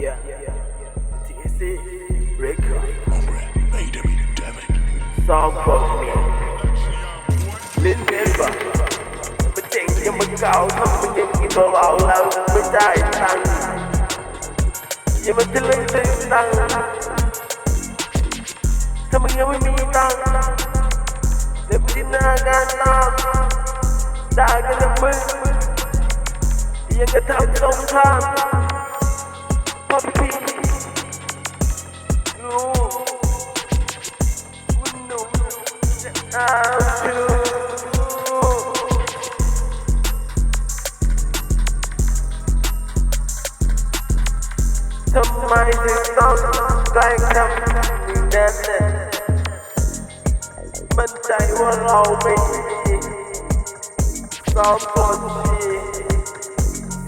Yeah, yeah, TSC Record. Hombre, ไม่เจ๋งยังไม่เก่าทำไม่เจ๋งกินเราแล้วไม่ได้ตังยังไม่จะเล่นเล่นตังค์ถ้มยังไม่มีตังเดี๋ยวพิจารณางานตามด่ากันนะมึงยังจะทำตรงข้าม ทำไมถึงต้องแกล้งทำอย่างนั้นน่ะมั่นใจว่าเราไม่ดีสองคนดี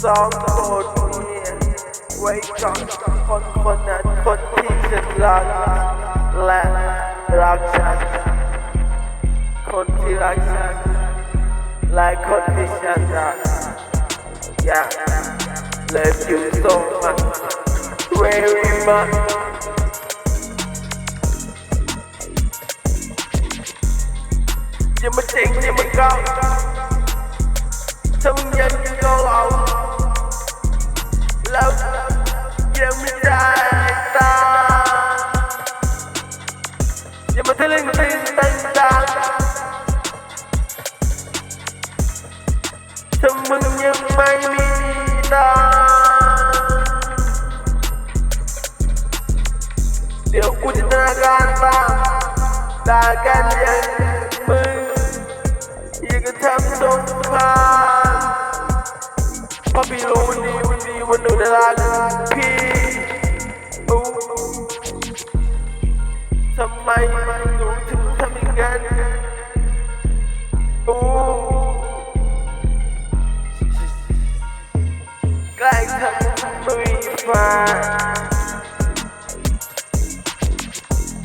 สองคนดีไว้ก่อนคนคนนั้นคนที่ฉันรักและรักฉัน Country like that, like condition that, yeah, left you so much, very much. Jimmy Ting, Jimmy go. Temennya main Lita Dia kujenakan bang Takkan yang meng Ia ketam dompan Papi lo undi undi Wendung dalam pi Sampai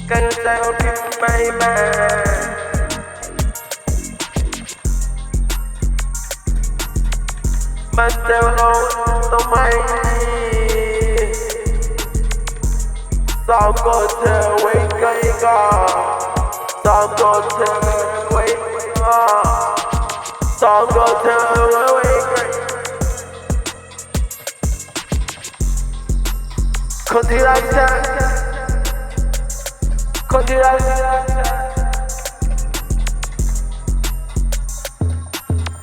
Can you tell me. Some go to wake up. Some go to. Some go Cut the lights. Cut the lights.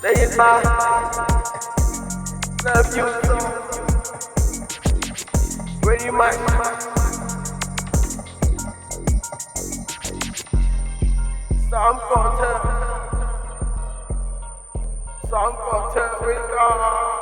They in love you. Where you might. So I'm gonna tell. We are.